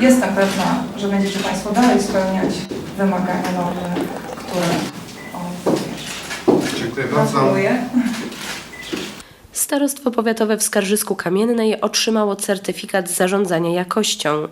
jestem pewna, że będziecie Państwo dalej spełniać wymagania normy, które on. Dziękuję bardzo. Gratuluję. Starostwo Powiatowe w Skarżysku Kamiennej otrzymało certyfikat zarządzania jakością.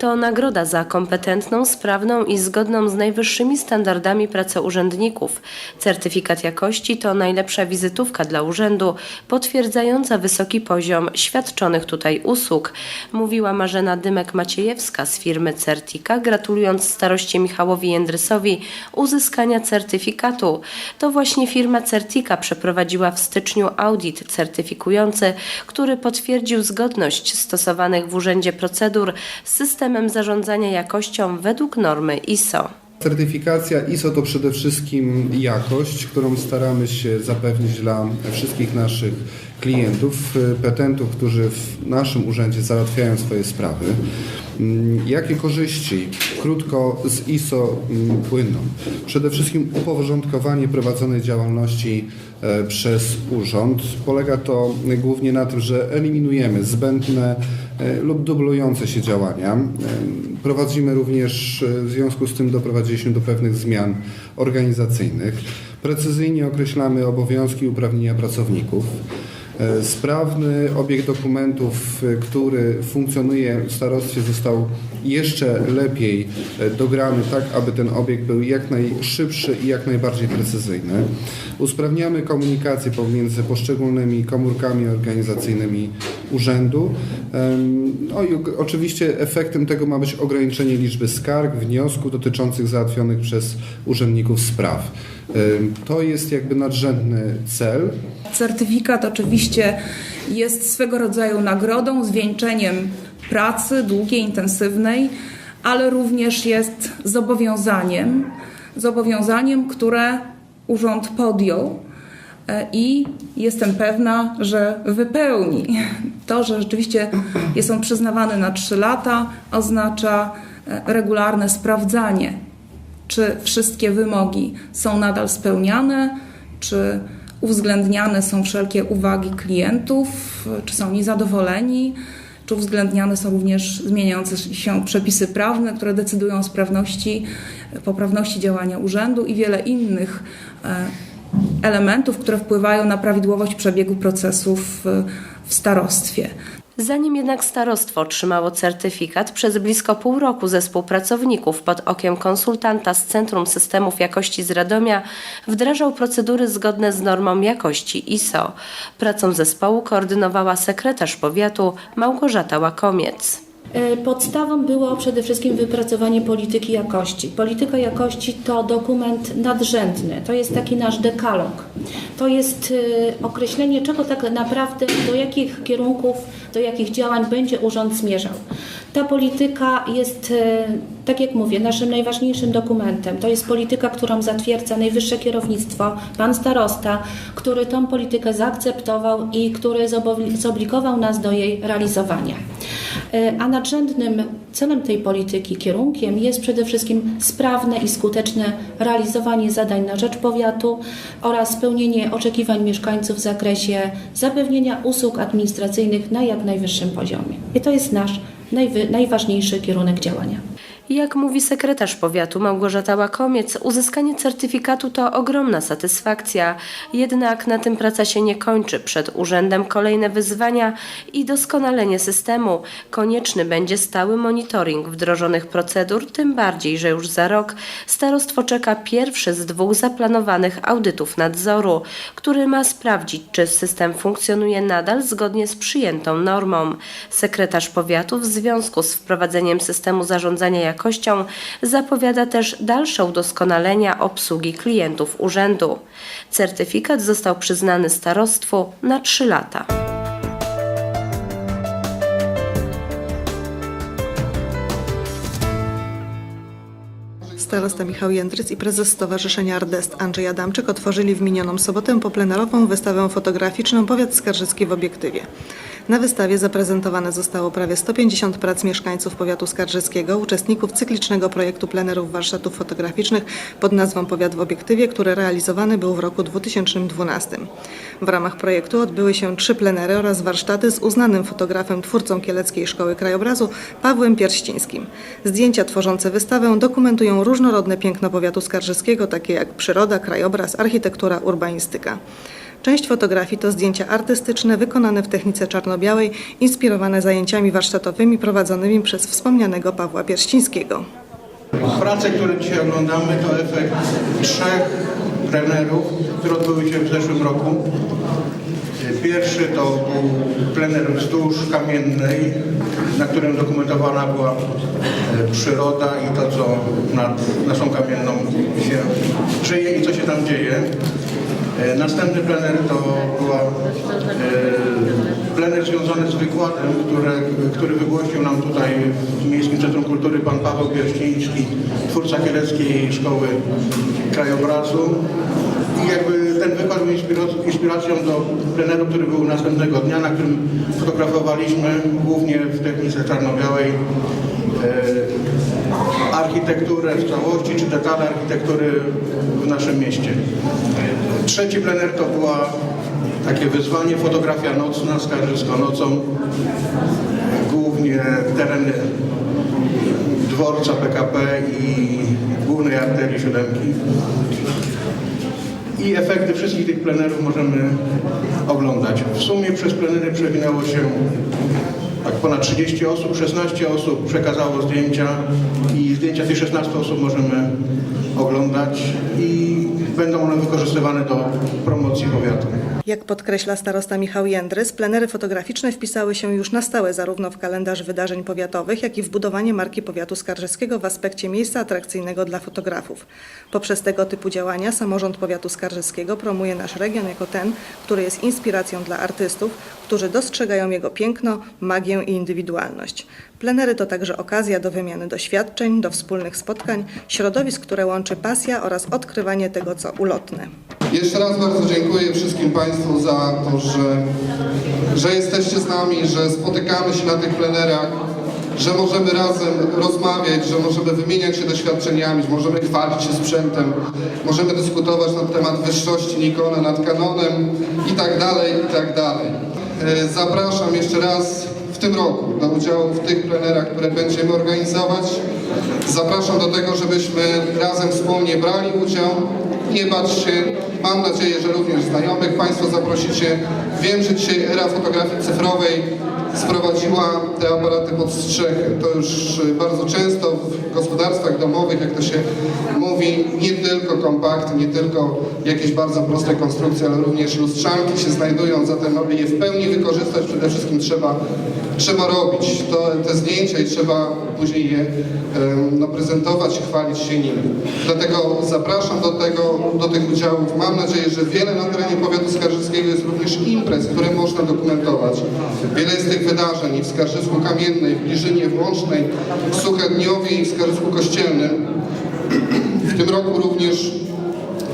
To nagroda za kompetentną, sprawną i zgodną z najwyższymi standardami pracę urzędników. Certyfikat jakości to najlepsza wizytówka dla urzędu, potwierdzająca wysoki poziom świadczonych tutaj usług, mówiła Marzena Dymek-Maciejewska z firmy Certika, gratulując staroście Michałowi Jędrysowi uzyskania certyfikatu. To właśnie firma Certika przeprowadziła w styczniu audyt certyfikujący, który potwierdził zgodność stosowanych w urzędzie procedur z systemem zarządzania jakością według normy ISO. Certyfikacja ISO to przede wszystkim jakość, którą staramy się zapewnić dla wszystkich naszych klientów, petentów, którzy w naszym urzędzie załatwiają swoje sprawy. Mm, Jakie korzyści krótko z ISO mm, płyną? Przede wszystkim uporządkowanie prowadzonej działalności przez urząd. Polega to głównie na tym, że eliminujemy zbędne e, lub dublujące się działania. E, Prowadzimy również, e, w związku z tym doprowadziliśmy do pewnych zmian organizacyjnych. Precyzyjnie określamy obowiązki i uprawnienia pracowników. E, Sprawny obieg dokumentów, e, który funkcjonuje w starostwie został jeszcze lepiej e, dograny, tak aby ten obieg był jak najszybszy i jak najbardziej precyzyjny. Usprawniamy komunikację pomiędzy poszczególnymi komórkami organizacyjnymi urzędu. No i oczywiście efektem tego ma być ograniczenie liczby skarg, wniosków dotyczących załatwionych przez urzędników spraw. To jest jakby nadrzędny cel. Certyfikat oczywiście jest swego rodzaju nagrodą, zwieńczeniem pracy długiej, intensywnej, ale również jest zobowiązaniem, zobowiązaniem, które urząd podjął e, i jestem pewna, że wypełni. To, że rzeczywiście jest on przyznawany na 3 lata, oznacza e, regularne sprawdzanie czy wszystkie wymogi są nadal spełniane, czy uwzględniane są wszelkie uwagi klientów, czy są oni zadowoleni, czy uwzględniane są również zmieniające się przepisy prawne, które decydują o sprawności, poprawności działania urzędu i wiele innych e, elementów, które wpływają na prawidłowość przebiegu procesów e, w starostwie. Zanim jednak starostwo otrzymało certyfikat, przez blisko pół roku zespół pracowników pod okiem konsultanta z Centrum Systemów Jakości z Radomia wdrażał procedury zgodne z normą jakości ISO. Pracą zespołu koordynowała sekretarz powiatu Małgorzata Łakomiec. E, Podstawą było przede wszystkim wypracowanie polityki jakości. Polityka jakości to dokument nadrzędny, to jest taki nasz dekalog. To jest e, określenie, czego tak naprawdę, do jakich kierunków, do jakich działań będzie urząd zmierzał. Ta polityka jest, e, tak jak mówię, naszym najważniejszym dokumentem. To jest polityka, którą zatwierdza najwyższe kierownictwo, pan starosta, który tą politykę zaakceptował i który zobligował nas do jej realizowania. E, A nadrzędnym celem tej polityki, kierunkiem jest przede wszystkim sprawne i skuteczne realizowanie zadań na rzecz powiatu oraz spełnienie oczekiwań mieszkańców w zakresie zapewnienia usług administracyjnych na jak najwyższym poziomie. I to jest nasz najwy- najważniejszy kierunek działania. Jak mówi sekretarz powiatu Małgorzata Łakomiec, uzyskanie certyfikatu to ogromna satysfakcja. Jednak na tym praca się nie kończy. Przed urzędem kolejne wyzwania i doskonalenie systemu. Konieczny będzie stały monitoring wdrożonych procedur, tym bardziej, że już za rok starostwo czeka pierwszy z dwóch zaplanowanych audytów nadzoru, który ma sprawdzić, czy system funkcjonuje nadal zgodnie z przyjętą normą. Sekretarz powiatu w związku z wprowadzeniem systemu zarządzania jakością zapowiada też dalsze udoskonalenia obsługi klientów urzędu. Certyfikat został przyznany starostwu na 3 lata. Starosta Michał Jędrys i prezes Stowarzyszenia Ardest Andrzej Adamczyk otworzyli w minioną sobotę poplenerową wystawę fotograficzną Powiat Skarżycki w obiektywie. Na wystawie zaprezentowane zostało prawie 150 prac mieszkańców powiatu skarżyskiego, uczestników cyklicznego projektu plenerów warsztatów fotograficznych pod nazwą Powiat w obiektywie, który realizowany był w roku 2012. W ramach projektu odbyły się trzy plenery oraz warsztaty z uznanym fotografem, twórcą Kieleckiej Szkoły Krajobrazu Pawłem Pierścińskim. Zdjęcia tworzące wystawę dokumentują różnorodne piękno powiatu skarżyskiego, takie jak przyroda, krajobraz, architektura, urbanistyka. Część fotografii to zdjęcia artystyczne wykonane w technice czarno-białej, inspirowane zajęciami warsztatowymi prowadzonymi przez wspomnianego Pawła Pierścińskiego. Prace, które dzisiaj oglądamy, to efekt trzech plenerów, które odbyły się w zeszłym roku. Pierwszy to był plener wzdłuż Kamiennej, na którym dokumentowana była e, przyroda i to, co nad naszą Kamienną się żyje i co się tam dzieje. E, Następny plener to była e, plener związany z wykładem, które, który wygłosił nam tutaj w Miejskim Centrum Kultury pan Paweł Pierściński, twórca Kieleckiej Szkoły Krajobrazu. I jakby ten wykład był inspiracją do pleneru, który był następnego dnia, na którym fotografowaliśmy głównie w technice czarno-białej e, architekturę w całości, czy detale architektury w naszym mieście. Trzeci plener to była takie wyzwanie, fotografia nocna, skarżysko nocą, głównie tereny dworca PKP i głównej arterii siódemki. I efekty wszystkich tych plenerów możemy oglądać. W sumie przez plenery przewinęło się ponad 30 osób, 16 osób przekazało zdjęcia i zdjęcia tych 16 osób możemy oglądać i będą one wykorzystywane do promocji powiatu. Jak podkreśla starosta Michał Jędrys, plenery fotograficzne wpisały się już na stałe zarówno w kalendarz wydarzeń powiatowych, jak i w budowanie marki powiatu skarżyskiego w aspekcie miejsca atrakcyjnego dla fotografów. Poprzez tego typu działania samorząd powiatu skarżyskiego promuje nasz region jako ten, który jest inspiracją dla artystów, którzy dostrzegają jego piękno, magię i indywidualność. Plenery to także okazja do wymiany doświadczeń, do wspólnych spotkań, środowisk, które łączy pasja oraz odkrywanie tego, co ulotne. Jeszcze raz bardzo dziękuję wszystkim Państwu za to, że, że jesteście z nami, że spotykamy się na tych plenerach, że możemy razem rozmawiać, że możemy wymieniać się doświadczeniami, że możemy chwalić się sprzętem, możemy dyskutować na temat wyższości Nikona nad Canonem i tak dalej, i tak dalej. E, Zapraszam jeszcze raz w tym roku do udziału w tych plenerach, które będziemy organizować. Zapraszam do tego, żebyśmy razem wspólnie brali udział, nie bać się. Mam nadzieję, że również znajomych Państwo zaprosicie. Wiem, że dzisiaj era fotografii cyfrowej sprowadziła te aparaty pod strzechy. To już y, bardzo często w gospodarstwach domowych, jak to się mówi, nie tylko kompakty, nie tylko jakieś bardzo proste konstrukcje, ale również lustrzanki się znajdują, zatem aby je w pełni wykorzystać, przede wszystkim trzeba, trzeba robić to, te zdjęcia i trzeba później je no, prezentować, chwalić się nimi. Dlatego zapraszam do tego, do tych udziałów. Mam nadzieję, że wiele na terenie powiatu skarżyskiego jest również imprez, które można dokumentować. Wiele jest tych wydarzeń i w Skarżysku Kamiennej, w Bliżynie, w Łącznej, w Suchedniowie i w Skarżysku Kościelnym. W tym roku również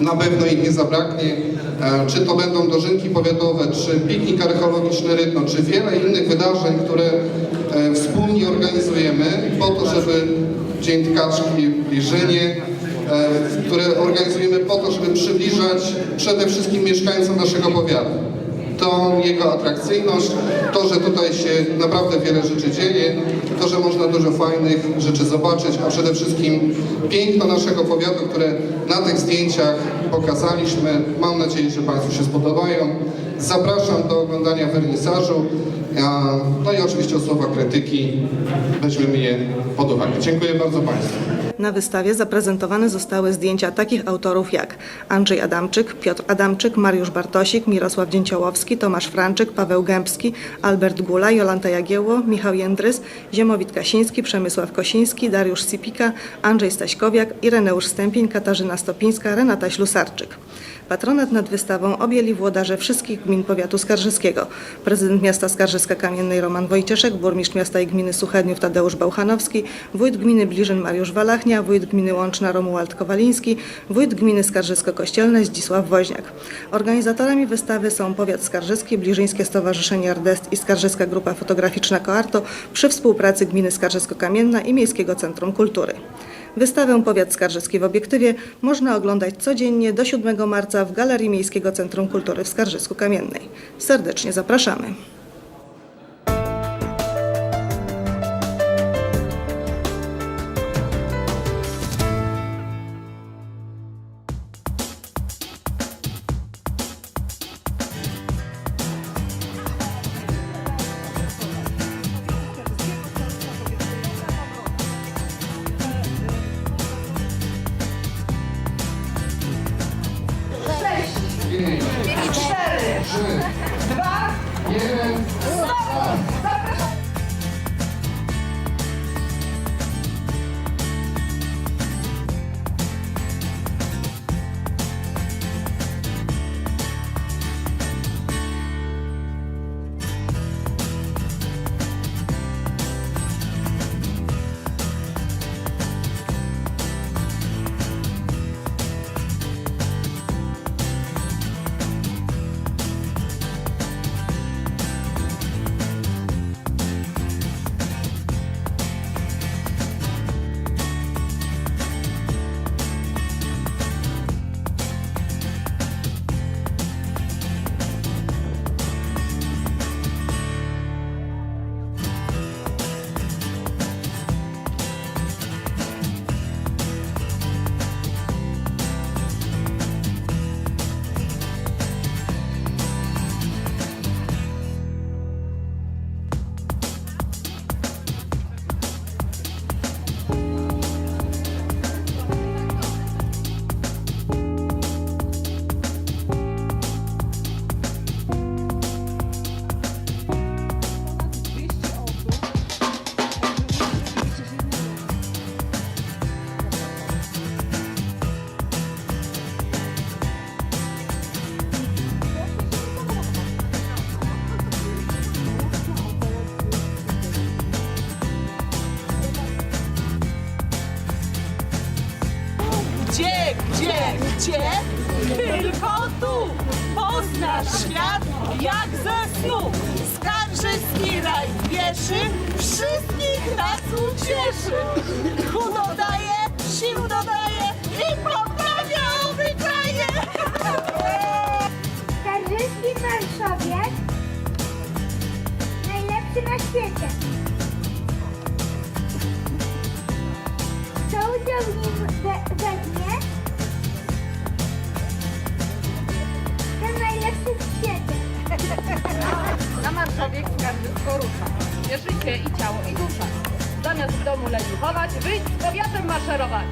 na pewno ich nie zabraknie. E, Czy to będą dożynki powiatowe, czy piknik archeologiczny Rytno, czy wiele innych wydarzeń, które e, wspólnie organizujemy po to, żeby Dzień Tkaczki Bliżynie, e, które organizujemy po to, żeby przybliżać przede wszystkim mieszkańcom naszego powiatu tą jego atrakcyjność, to, że tutaj się naprawdę wiele rzeczy dzieje, to, że można dużo fajnych rzeczy zobaczyć, a przede wszystkim piękno naszego powiatu, które na tych zdjęciach pokazaliśmy. Mam nadzieję, że Państwu się spodobają. Zapraszam do oglądania wernisażu, no i oczywiście o słowa krytyki weźmiemy je pod uwagę. Dziękuję bardzo Państwu. Na wystawie zaprezentowane zostały zdjęcia takich autorów jak Andrzej Adamczyk, Piotr Adamczyk, Mariusz Bartosik, Mirosław Dzięciołowski, Tomasz Franczyk, Paweł Gębski, Albert Gula, Jolanta Jagiełło, Michał Jędrys, Ziemowit Kasiński, Przemysław Kosiński, Dariusz Sipika, Andrzej Staśkowiak, Ireneusz Stępień, Katarzyna Stopińska, Renata Ślusarczyk. Patronat nad wystawą objęli włodarze wszystkich gmin powiatu skarżyskiego. Prezydent miasta Skarżyska-Kamiennej Roman Wojcieszek, burmistrz miasta i gminy Suchedniów Tadeusz Bałchanowski, wójt gminy Bliżyn Mariusz Walachnia, wójt gminy Łączna Romuald Kowaliński, wójt gminy Skarżysko-Kościelne Zdzisław Woźniak. Organizatorami wystawy są powiat skarżyski, Bliżyńskie Stowarzyszenie Ardest i Skarżyska Grupa Fotograficzna Koarto przy współpracy gminy Skarżysko-Kamienna i Miejskiego Centrum Kultury. Wystawę Powiat Skarżyski w obiektywie można oglądać codziennie do 7 marca w Galerii Miejskiego Centrum Kultury w Skarżysku Kamiennej. Serdecznie zapraszamy. Świat jak ze snu. Skarżyski raj wszystkich nas ucieszy. Tu dodaje, sił dodaje i poprawia obyczaje. Skarżyski marszowiec najlepszy na świecie. Kto udział w nim i ciało i dusza. Zamiast w domu leniuchować, wyjdź z powiatem maszerować.